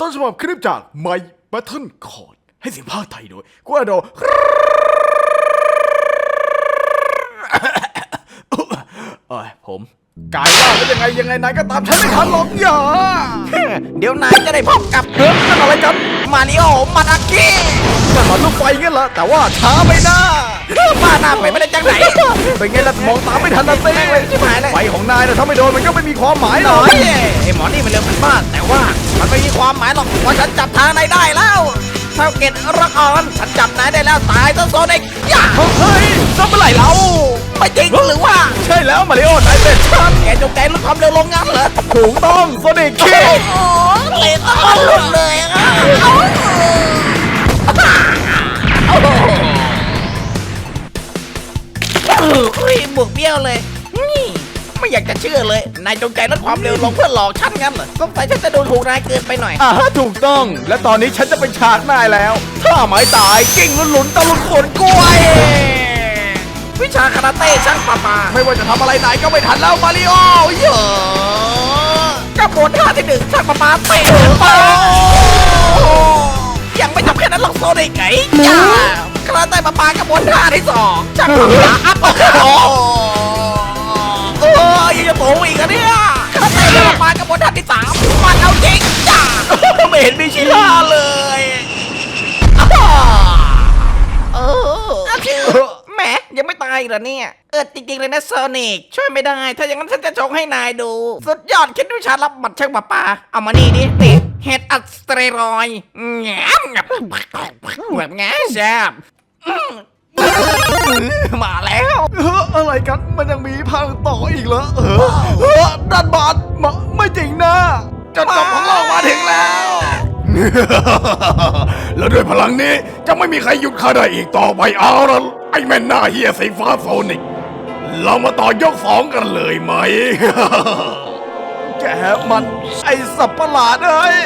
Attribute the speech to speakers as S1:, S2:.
S1: ต้นฉบับคลิปจากไมค์บัตเทิลคอร์ดให้เสียงภาคไทยโดยกูอาโดเอ้ยผมกายว่าเป็นยังไงยังไงนายก็ตามฉันไม่ทันหรอกอย่า
S2: เดี๋ยวนายจะได้พบกับ
S1: เฮ้ยนั่นอะไรกัน
S2: มาริโอมาดากิ
S1: นั่นมันลูกไฟงั้นเหรอแต่ว่าช้าไปนะ
S2: บ้าหน้าไปไม่ได้จังไหน
S1: เป็นไงล่ะมองตามไม่ทันนะเต้
S2: เลยชิบหายเลย
S1: ไฟของนายนะถ้าไม่โดนมันก็ไม่มีความหมายหร
S2: น้
S1: อ
S2: อกยไอ้หมอนี่มันเร็วกันมาก แต่ว่ามันไม่มีความหมายหรอกว่าฉันจับทางนายได้แล้วเท่าเกตรักออนฉันจับนายได้แล้วตายซะโซนิกย่า
S1: เฮ้ยจะเมื่อไหร่เรา
S2: ไม่จริงหรือว่า
S1: ใช่แล้วมาริโอนายเป็นฉัน
S2: แกจงใจลดความเร็วลงงั้นเหรอ
S1: ถูกต้องโซนิกคิ
S2: โอ้
S1: ด
S2: โหเลนอ้อนหลุดเลย เฮ้ยบวกเบี้ยวเลยนี่ไม่อยากจะเชื่อเลย นายจงใจลดความเร็วลงเพื่อหลอกฉันงั้นเหรอสงสัยฉันจะดูถูกนายเกินไปหน่อย
S1: อ่าฮะถูกต้อง และตอนนี้ฉันจะเป็นฉากนายแล้ว ถ้าไม้ตายกิ่งหลุนตะลุนขนกล้วย
S2: วิชาคาราเต้ช่างปาปา
S1: ไม่ว่าจะทำอะไรนายก็ไม่ทันแล้วมาริโอเยอะ
S2: กระบวนท่าที่หนึ่งช่างปาปาเตะไปยั คาราเต้ปาปากระบนท่าที่สองช่างปาปาอัพโอ้โอ้ยยังจะโตอีกอะเนี่ยคาราเต้ปาปากระบนท่าที่สามมันเอาจริงจ้าไม่เห็นมีชีท่าเลยเออแหมยังไม่ตายเหรอเนี่ย เออจริงๆเลยนะโซนิกช่วยไม่ได้ ถ้าอย่างนั้นฉันจะโชว์ให้นายดู สุดยอดคิดวิชารับบัตรเชิงปะปา เอามานี่ดิติเห็ดอัดสเตรรอยด์แงมงับแบบแงแซ่บ มาแล้ว
S1: เอออะไรกันมันยังมีพังต่ออีกเหรอเออเออด้านบานมาไม่จริงนะจนจบของเรามาถึงแล้ว แล้วด้วยพลังนี้จะไม่มีใครหยุดข้าได้อีกต่อไปเอาละไอ้แม่หน้าเฮียสีฟ้าโซนิก เรามาต่อยกสองกันเลยไหม แกมันไอสับประหลาดเอ้ย